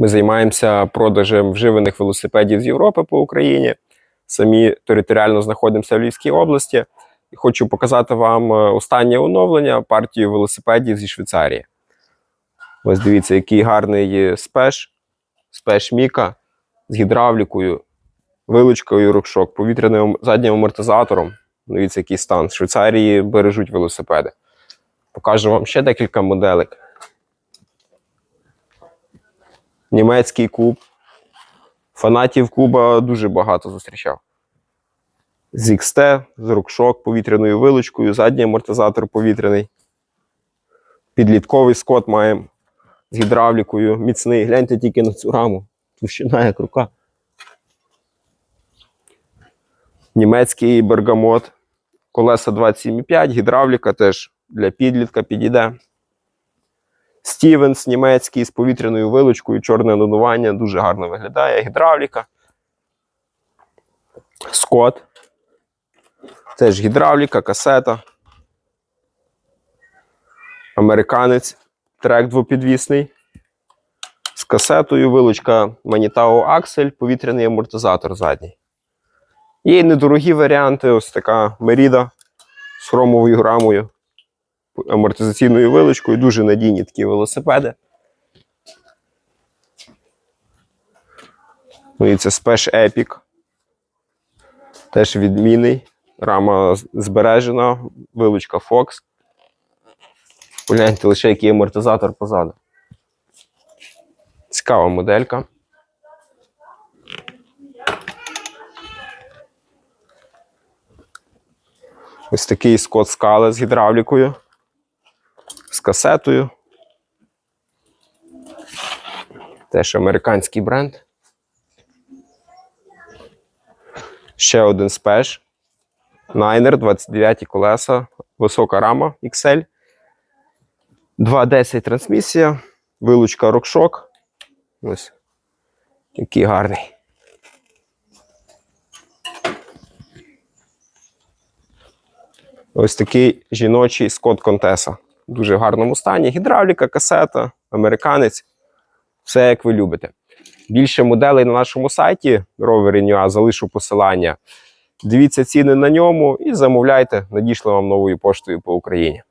Ми займаємося продажем вживаних велосипедів з Європи по Україні. Самі територіально знаходимося в Львівській області. Хочу показати вам е, останнє оновлення партію велосипедів зі Швейцарії. Ось дивіться, який гарний спеш, спеш Міка з гідравлікою, вилучкою рукшок, повітряним заднім амортизатором. Дивіться, який стан. В Швейцарії бережуть велосипеди. Покажу вам ще декілька моделек. Німецький куб. Фанатів куба дуже багато зустрічав. З XT, з рукшок, повітряною вилучкою, задній амортизатор повітряний. Підлітковий скот маємо з гідравлікою, міцний. Гляньте тільки на цю раму. Товщина як рука. Німецький бергамот. Колеса 27,5, гідравліка теж для підлітка підійде. Стівенс німецький з повітряною вилучкою, чорне донування, дуже гарно виглядає. Гідравліка. Скот. Теж гідравліка, касета. Американець. Трек двопідвісний. З касетою, вилучка Manitao Axel, повітряний амортизатор задній. Є недорогі варіанти, ось така Merida з хромовою рамою, амортизаційною вилочкою, дуже надійні такі велосипеди. Ну і це Spesh Epic. Теж відмінний. Рама збережена, вилучка Fox. Погляньте лише який амортизатор позаду. Цікава моделька. Ось такий Scott Scala з гідравлікою, з касетою. Теж американський бренд. Ще один спеш. Найнер, 29 колеса, висока рама XL. 2.10 трансмісія, вилучка рокшок. Ось. Який гарний. Ось такий жіночий Scott Contessa. Дуже гарному стані. Гідравліка, касета, американець. Все як ви любите. Більше моделей на нашому сайті Rover.ua, залишу посилання. Дивіться ціни на ньому і замовляйте, надійшли вам новою поштою по Україні.